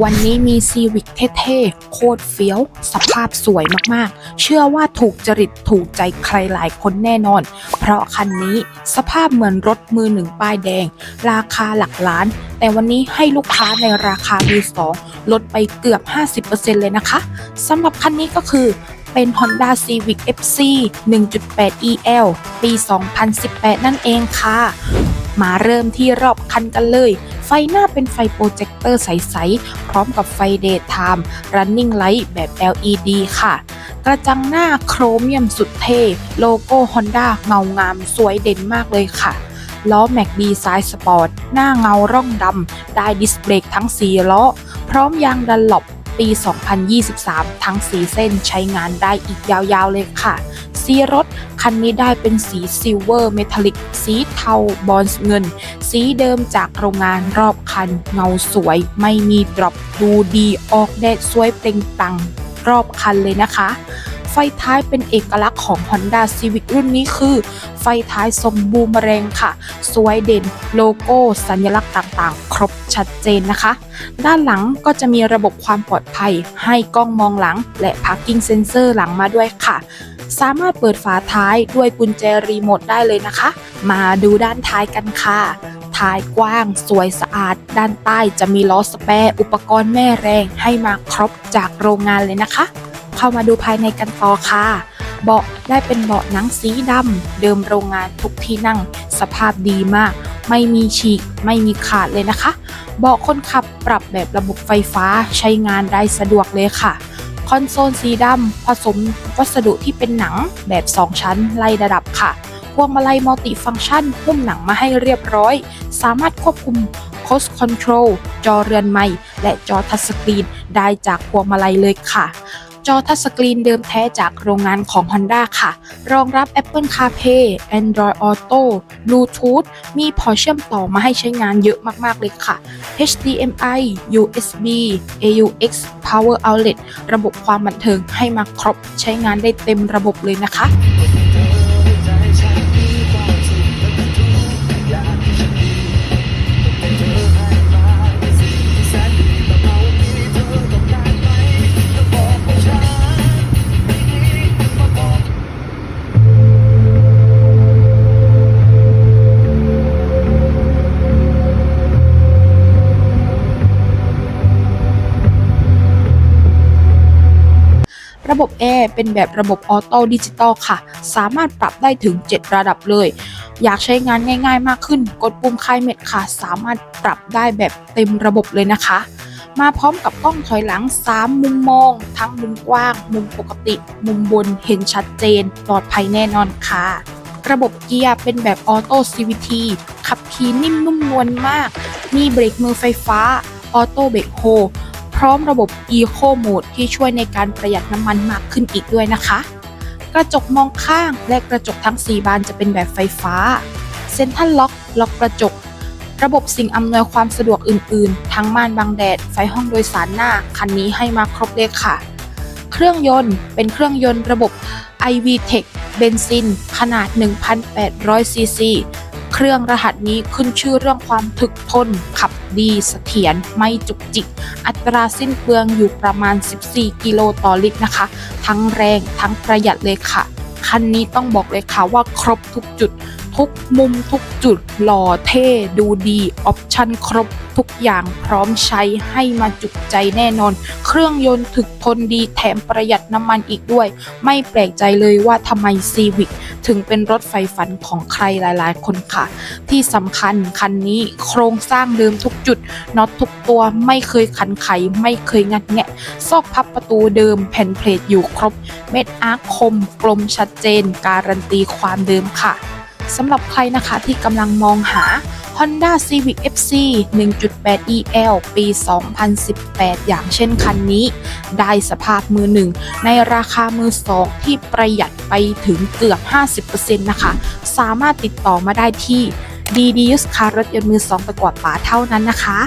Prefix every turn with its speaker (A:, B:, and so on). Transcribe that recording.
A: วันนี้มีซีวิกเท่ๆ โคตรเฟี้ยว สภาพสวยมากๆ เชื่อว่าถูกจริตถูกใจใครหลายคนแน่นอน เพราะคันนี้สภาพเหมือนรถมือหนึ่งป้ายแดง ราคาหลักล้าน แต่วันนี้ให้ลูกค้าในราคามือสองลดไปเกือบ 50%เลยนะคะสำหรับคันนี้ก็คือเป็น Honda Civic FC 1.8 EL ปี 2018 นั่นเองค่ะ มาเริ่มที่รอบคันกันเลยไฟหน้าเป็นไฟโปรเจคเตอร์ใส ๆ พร้อมกับไฟเดย์ไทม์ Running Light แบบ LED ค่ะ กระจังหน้าโครเมียมสุดเท่ โลโก้ Honda เงางาม สวยเด่นมากเลยค่ะล้อแม็กดีไซน์สปอร์ต หน้าเงาร่องดำ ได้ดิสเบรกทั้ง 4 ล้อ พร้อมยางดันหลบ ปี 2023 ทั้ง4เส้นใช้งานได้อีกยาวๆเลยค่ะ สีรถคันนี้ได้เป็นสีซิลเวอร์เมทัลลิก สีเทาบอนซ์เงิน สีเดิมจากโรงงานรอบคัน เงาสวย ไม่มีดรอปดูดีออกแดดสวยเปล่งปลังรอบคันเลยนะคะ ไฟท้ายเป็นเอกลักษณ์ของ Honda Civic รุ่นนี้คือ ไฟท้ายสมบูรณ์แรงค่ะ สวยเด่น โลโก้ สัญลักษณ์ต่างๆ ครบชัดเจนนะคะ ด้านหลังก็จะมีระบบความปลอดภัย ให้กล้องมองหลัง และ Parking Sensor หลังมาด้วยค่ะ สามารถเปิดฝาท้ายด้วยกุญแจรีโมทได้เลยนะคะ มาดูด้านท้ายกันค่ะท้ายกว้าง สวยสะอาด ด้านใต้จะมีล้อสแปร์อุปกรณ์แม่แรงให้มาครบจากโรงงานเลยนะคะ เข้ามาดูภายในกันต่อค่ะ เบาะได้เป็นเบาะหนังสีดำเดิมโรงงานทุกที่นั่ง สภาพดีมาก ไม่มีฉีก ไม่มีขาดเลยนะคะ เบาะคนขับปรับแบบระบบไฟฟ้าใช้งานได้สะดวกเลยค่ะ คอนโซลสีดำผสมวัสดุที่เป็นหนังแบบ 2 ชั้นไล่ระดับค่ะพวงมาลัยมัลติฟังก์ชันหุ้มหนังมาให้เรียบร้อย สามารถควบคุม Coast Control จอเรือนไม้และจอทัชสกรีนได้จากพวงมาลัยเลยค่ะ จอทัชสกรีนเดิมแท้จากโรงงานของ Honda ค่ะ รองรับ Apple CarPlay Android Auto Bluetooth มีพอเชื่อมต่อมาให้ใช้งานเยอะมาก ๆ เลยค่ะ HDMI USB AUX Power Outlet ระบบความบันเทิงให้มาครบใช้งานได้เต็มระบบเลยนะคะ ระบบแอร์เป็นแบบระบบออโต้ดิจิตอลค่ะ สามารถปรับได้ถึง 7 ระดับเลย อยากใช้งานง่ายๆมากขึ้น กดปุ่มคลายเม็ดค่ะ สามารถปรับได้แบบเต็มระบบเลยนะคะ มาพร้อมกับกล้องถอยหลัง 3 มุมมอง ทั้งมุมกว้าง มุมปกติ มุมบนเห็นชัดเจน ปลอดภัยแน่นอนค่ะระบบเกียร์เป็นแบบออโต้ CVT ขับขี่นิ่มนุ่มนวลมาก มีเบรกมือไฟฟ้า ออโต้เบรกโฮ ร้อมระบบ Eco Mode ที่ช่วยในการประหยัดน้ำมันมากขึ้นอีกด้วยนะคะ กระจกมองข้างและกระจกทั้ง 4 บานจะเป็นแบบไฟฟ้าเซ็นทรัลล็อกล็อกกระจก ระบบสิ่งอำนวยความสะดวกอื่น ๆ ทั้งม่านบังแดด ไฟห้องโดยสารหน้า คันนี้ให้มาครบเลยค่ะ เครื่องยนต์เป็นเครื่องยนต์ระบบ iVTEC เบนซิน ขนาด 1,800ซีซีเครื่องรหัสนี้ขึ้นชื่อเรื่องความถึกทนขับ ดีเสถียรไม่จุกจิก อัตราสิ้นเปลืองอยู่ประมาณ 14 กิโลต่อลิตรนะคะ ทั้งแรงทั้งประหยัดเลยค่ะ คันนี้ต้องบอกเลยค่ะว่าครบทุกจุด ทุกมุมทุกจุดหล่อเท่ดูดีออปชั่นครบทุกอย่างพร้อมใช้ให้มาจุกใจแน่นอน เครื่องยนต์ถึกทนดีแถมประหยัดน้ำมันอีกด้วย ไม่แปลกใจเลยว่าทำไมซีวิ c ถึงเป็นรถไฟฝันของใครหลายๆ คนค่ะ ที่สำคัญคันนี้โครงสร้างเดิมทุกจุดน็อตทุกตัวไม่เคยขันไข ไม่เคยงัดแงะ ซอกพับประตูเดิมแผ่นเพลทอยู่ครบ เม็ดอาร์คคมกลมชัดเจน การันตีความเดิมค่ะ สำหรับใครนะคะที่กำลังมองหา Honda Civic FC 1.8 EL ปี 2018 อย่างเช่นคันนี้ ได้สภาพมือหนึ่งในราคามือสองที่ประหยัดไปถึงเกือบ 50%นะคะ สามารถติดต่อมาได้ที่ DD Used Car รถยนต์มือสองตะกวดป่าเท่านั้นนะคะ